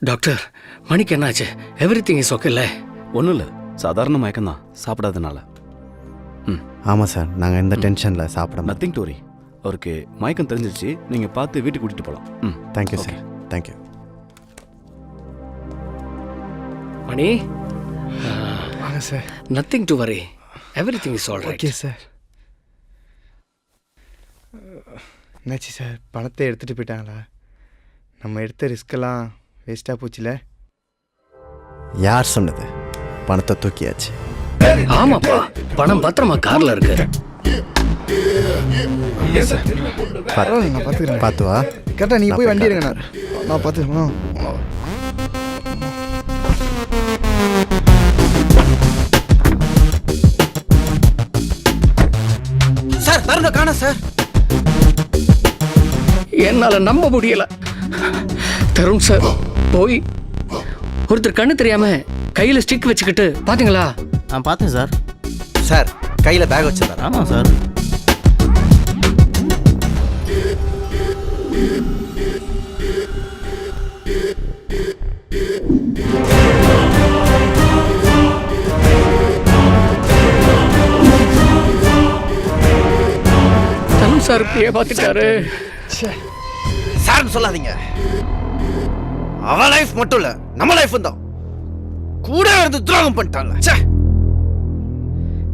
Doctor மணிக்கு என்னாச்சு? Every thing is ஓகேல்ல ஒன்றும் இல்லை சாதாரண மயக்கம் தான் சாப்பிடாதனால. ம். ஆமாம் சார் நாங்கள் எந்த டென்ஷனில் சாப்பிட நத்திங் டோரி அவருக்கு மயக்கம் தெரிஞ்சிருச்சு. நீங்கள் பார்த்து வீட்டுக்கு கூட்டிகிட்டு போகலாம் ம். Thank you sir thank you Mani? வாங்க sir. Nothing to worry everything is all okay sir என்னாச்சு சார்? பணத்தை எடுத்துகிட்டு போயிட்டாங்களா? நம்ம எடுத்த ரிஸ்க்கெல்லாம் வேஸ்ட்டாக போச்சுல? யார் சொன்னது? பணத்தை தூக்கியாச்சு. ஆமாப்பா. பணம் பத்திரமா கார்ல இருக்கு. பரவாயில்ல நான் பார்த்துக்கிறேன். பார்த்து வா கரெக்டாக நீங்கள் போய் வண்டி எடுங்க நான். பார்த்துக்கிறேன் சார் தருங்க காண சார். என்னால நம்ப முடியல. தருண் சார் போய் ஒருத்தர் கண்ணு தெரியாம கையில ஸ்டிக் வச்சுக்கிட்டு பாத்தீங்களா? நான் பார்த்தேன் சார். சார் கையில் பேக் வச்சிருந்தார்? ஆமாம் சார். தருண் சார் இப்படியே பார்த்துட்டாரு சார்னு சொல்லாதீங்க. அவன் லைஃப் மட்டும் இல்ல நம்ம லைஃப் தான். கூட இருந்து துரோகம் பண்ணிட்டாங்க ச்சே.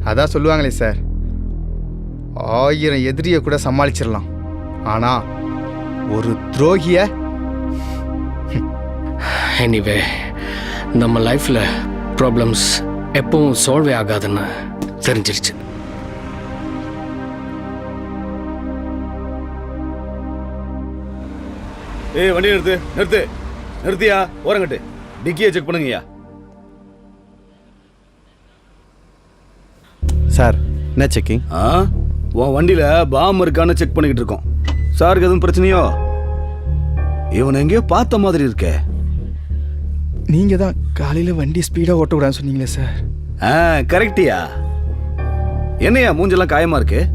அதான் சொல்லுவாங்களே சார். ஆயிரம் எதிரியை கூட சமாளிச்சிடலாம். ஆனால் ஒரு துரோகியை? எனிவே நம்ம லைஃப்ல ப்ராப்ளம்ஸ் எப்பவும் சால்வே ஆகாதுன்னு தெரிஞ்சிருச்சு. ஏய் வண்டி நிறுத்து நிறுத்து. நிறுத்தியா? ஓரங்கட்டு. டிக்கியை செக் பண்ணுங்கய்யா. சார் என்ன செக்கிங் ஆ? உன் வண்டியில் பாம் இருக்கான்னு செக் பண்ணிக்கிட்டு இருக்கோம். சாருக்கு எதுவும் பிரச்சனையோ? இவனை எங்கேயோ பார்த்த மாதிரி இருக்கே. நீங்கள் தான் காலையில் வண்டி ஸ்பீடாக ஓட்டக்கூடாதுன்னு சொன்னீங்களே சார். ஆ கரெக்டியா? என்னையா மூஞ்செல்லாம் காயமா இருக்கு?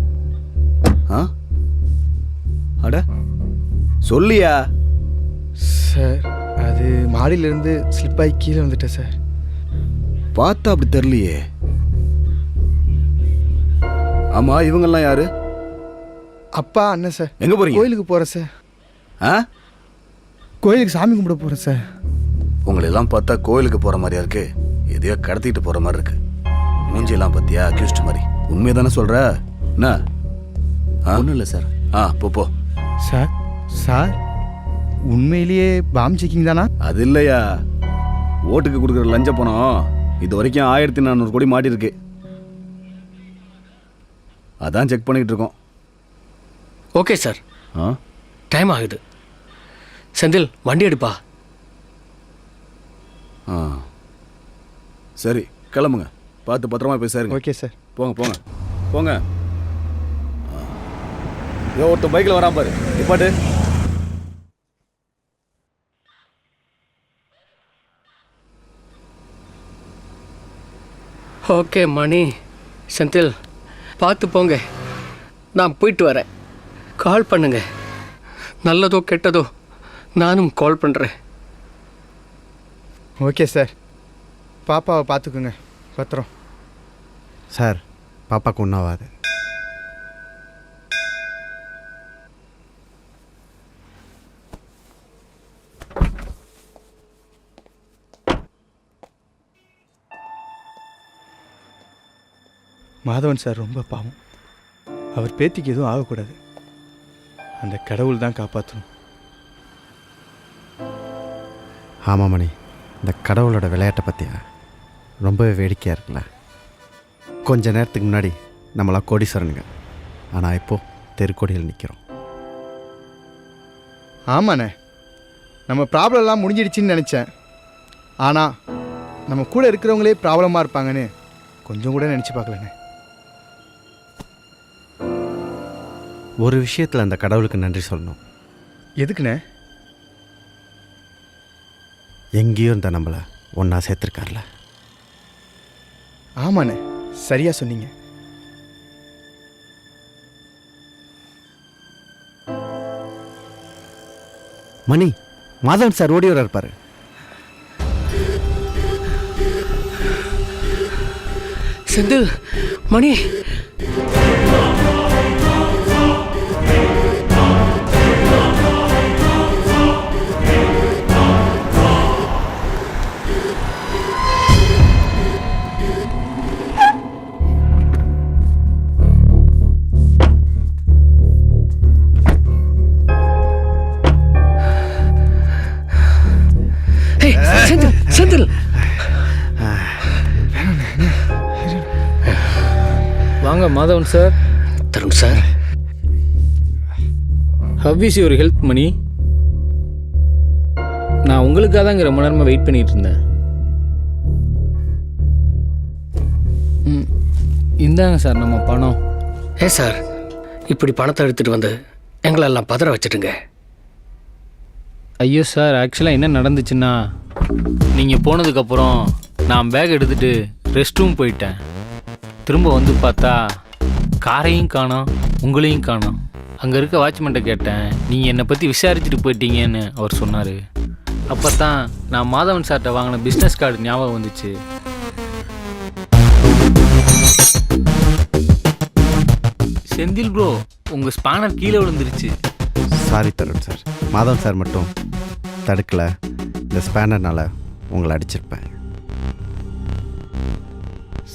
ஆ? அட சொல்லியா? சார். அது மாடியிலேருந்து ஸ்லிப் ஆகி கீழே வந்துட்டேன் சார். பார்த்தா அப்படி தெரியலையே. ஆமா இவங்கெல்லாம் யாரு? அப்பா அண்ணன் சார். எங்க போறீங்க? கோயிலுக்கு போகிறேன் சார். ஆ? கோயிலுக்கு சாமி கும்பிட போகிறேன் சார். உங்களை எல்லாம் பார்த்தா கோயிலுக்கு போற மாதிரியா இருக்கு? எதையோ கடத்திட்டு போற மாதிரி இருக்கு. மூஞ்சியெல்லாம் பார்த்தியா அக்யூஸ்ட் மாதிரி. உண்மையை தானே சொல்ற? என்ன? ஒன்றும் இல்லை சார். ஆ போ போ. Sir sir. உண்மையிலேயே பாம் செக்கிங் தானா? அது இல்லையா. ஓட்டுக்கு கொடுக்குற லஞ்ச பணம் இது வரைக்கும் ஆயிரத்தி நானூறு கோடி மாட்டிருக்கு. அதான் செக் பண்ணிக்கிட்டு இருக்கோம். ஓகே சார் ஆ? டைம் ஆகுது. செந்தில் வண்டி எடுப்பா. ஆ. சரி கிளம்புங்க. பார்த்து பத்திரமா போய் சேருங்க. ஓகே சார் போங்க போங்க. போங்க. இதோ ஒருத்தன் பைக்கில் வரான் பாரு. நிப்பாட்டு. ஓகே மணி. செந்தில் பார்த்து போங்க. நான் போயிட்டு வரேன். கால் பண்ணுங்க. நல்லதோ கெட்டதோ நானும் கால் பண்ணுறேன் ஓகே சார். பாப்பாவை பார்த்துக்குங்க. பத்திரம். சார் பாப்பாக்கு ஒன்றாவாது மாதவன் சார் ரொம்ப பாவம். அவர் பேத்திக்கு எதுவும் ஆகக்கூடாது. அந்த கடவுள் தான் காப்பாற்றணும் ஆமாம் மணி இந்த கடவுளோட விளையாட்டை பற்றியா ரொம்பவே வேடிக்கையாக இருக்குல்ல. கொஞ்ச நேரத்துக்கு முன்னாடி நம்மளாம் கோடீஸ்வரனுங்க. ஆனால் இப்போது தெருக்கோடியில் நிற்கிறோம் ஆமாண்ணே. நம்ம ப்ராப்ளம்லாம் முடிஞ்சிடுச்சின்னு நினச்சேன். ஆனால் நம்ம கூட இருக்கிறவங்களே ப்ராப்ளமாக இருப்பாங்கன்னு கொஞ்சம் கூட நினச்சி பார்க்கலண்ணே. ஒரு விஷயத்தில் அந்த கடவுளுக்கு நன்றி சொல்லணும். எதுக்குண்ணே? எங்கேயோ இருந்த நம்மளை ஒன்றா சேர்த்துருக்கார்ல. ஆமாண்ணே சரியாக சொன்னீங்க. மணி மாதவன் சார் ஓடி வர இருப்பார் செந்தில் மணி செந்தில். வாங்க Madhavan sir. Tarun sir. How is your health Mani. நான் உங்களுக்காக தான் இங்கே ரொம்ப நேரமாக வெயிட் பண்ணிட்டு இருந்தேன் இந்தாங்க சார் நம்ம பணம். ஏ சார் இப்படி பணத்தை எடுத்துட்டு வந்து எங்களெல்லாம் பதற வச்சுட்டுங்க. ஐயோ சார் ஆக்சுவலாக என்ன நடந்துச்சுன்னா நீங்கள் போனதுக்கப்புறம் நான் பேக் எடுத்துகிட்டு ரெஸ்ட் ரூம் போயிட்டேன். திரும்ப வந்து பார்த்தா காரையும் காணோம் உங்களையும் காணோம். அங்கே இருக்க வாட்ச்மேன்ட்ட கேட்டேன் நீங்கள் என்னை பற்றி விசாரிச்சுட்டு போயிட்டீங்கன்னு அவர் சொன்னார். அப்போ தான் நான் மாதவன் சார்கிட்ட வாங்கின பிஸ்னஸ் கார்டு ஞாபகம் வந்துச்சு. செந்தில் ப்ரோ உங்கள் ஸ்பானர் கீழே விழுந்துருச்சு. Sorry Tarun sir. Madhavan sir மட்டும் தடுக்கல. இந்த ஸ்பேனர்னால உங்களை அடிச்சிருப்பேன்.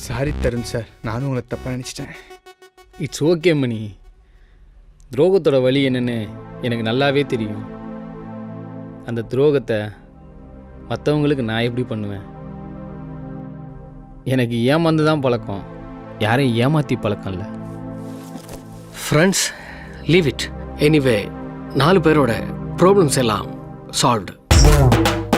சாரி தருண் சார் நானும் உங்களை தப்பாக நினச்சிட்டேன். இட்ஸ் ஓகே மணி துரோகத்தோட வழி என்னன்னு எனக்கு நல்லாவே தெரியும். அந்த துரோகத்தை மற்றவங்களுக்கு நான் எப்படி பண்ணுவேன்? எனக்கு ஏமாந்து தான் பழக்கம். யாரையும் ஏமாற்றி பழக்கம் இல்லை ஃப்ரெண்ட்ஸ் லீவ் இட் எனிவே நாலு பேரோட ப்ராப்ளம்ஸ் எல்லாம் சால்வ்டு Tchau.